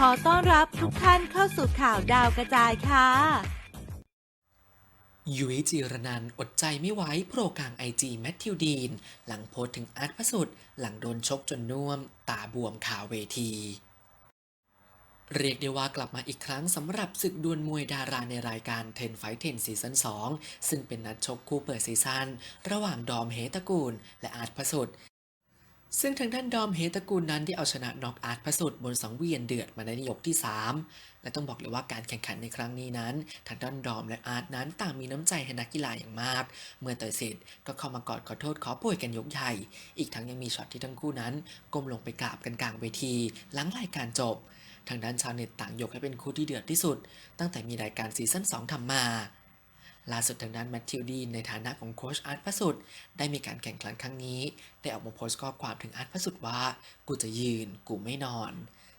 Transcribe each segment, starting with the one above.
ขอต้อนรับทุกท่านเข้าสู่ข่าวดาวกระจายค่ะ ยุ้ยจีรนันอดใจไม่ไหวโปรกลางไอจีแมทธิวดีน หลังโพสถึงอาร์ตพระสุด หลังโดนชกจนน่วม ตาบวมคาเวที เรียกได้ว่ากลับมาอีกครั้งสำหรับศึกดวลมวยดาราในรายการ10 Fight 10ซีซั่น2ซึ่งเป็นนัดชกคู่เปิดซีซั่นระหว่างดอมเฮตะกูล และอาร์ตพระสุด ซึ่งทางด้านดอมเฮตกูลนั้นได้เอาชนะน็อกอาร์ตพระสุดบนสังเวียนเดือดมาในยกที่ 3 และต้องบอกเลยว่าการแข่งขันในครั้งนี้นั้น ทางด้านดอมและอาร์ตนั้นต่างมีน้ำใจให้นักกีฬาอย่างมาก เมื่อต่อยเสร็จก็เข้ามากอดขอโทษขอโพยกันยกใหญ่ อีกทั้งยังมีช็อตที่ทั้งคู่นั้นก้มลงไปกราบกันกลางเวทีหลังรายการจบ ทางด้านชาวเน็ตต่างยกให้เป็นคู่ที่เดือดที่สุด ตั้งแต่มีรายการซีซั่น2ทำมา ล่าสุดทางด้านแมทธิวดีนในฐานะของโค้ชอาร์ตพระสุดได้มีการแข่งขันครั้งนี้ ได้ออกมาโพสต์ข้อความถึงอาร์ตพระสุดว่า กูจะยืน กูไม่นอน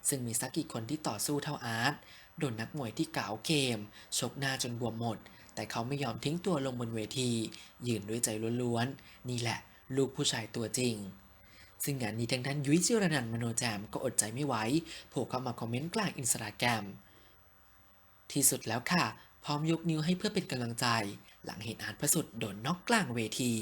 ซึ่งมีสักกี่คนที่ต่อสู้เท่าอาร์ตโดนนักมวยที่เก่าเกม ชกหน้าจนบวมหมด แต่เขาไม่ยอมทิ้งตัวลงบนเวที ยืนด้วยใจล้วนๆ นี่แหละ ลูกผู้ชายตัวจริงซึ่งงานนี้ทางด้านยุ้ยจิรนันมโนแจมก็อดใจไม่ไหวโผล่เข้ามาคอมเมนต์กลางอินสตาแกรมที่สุดแล้วค่ะ พร้อมยกนิ้วให้เพื่อเป็นกำลังใจ หลังเห็นอาร์ตพระสุดโดนน็อกกลางเวที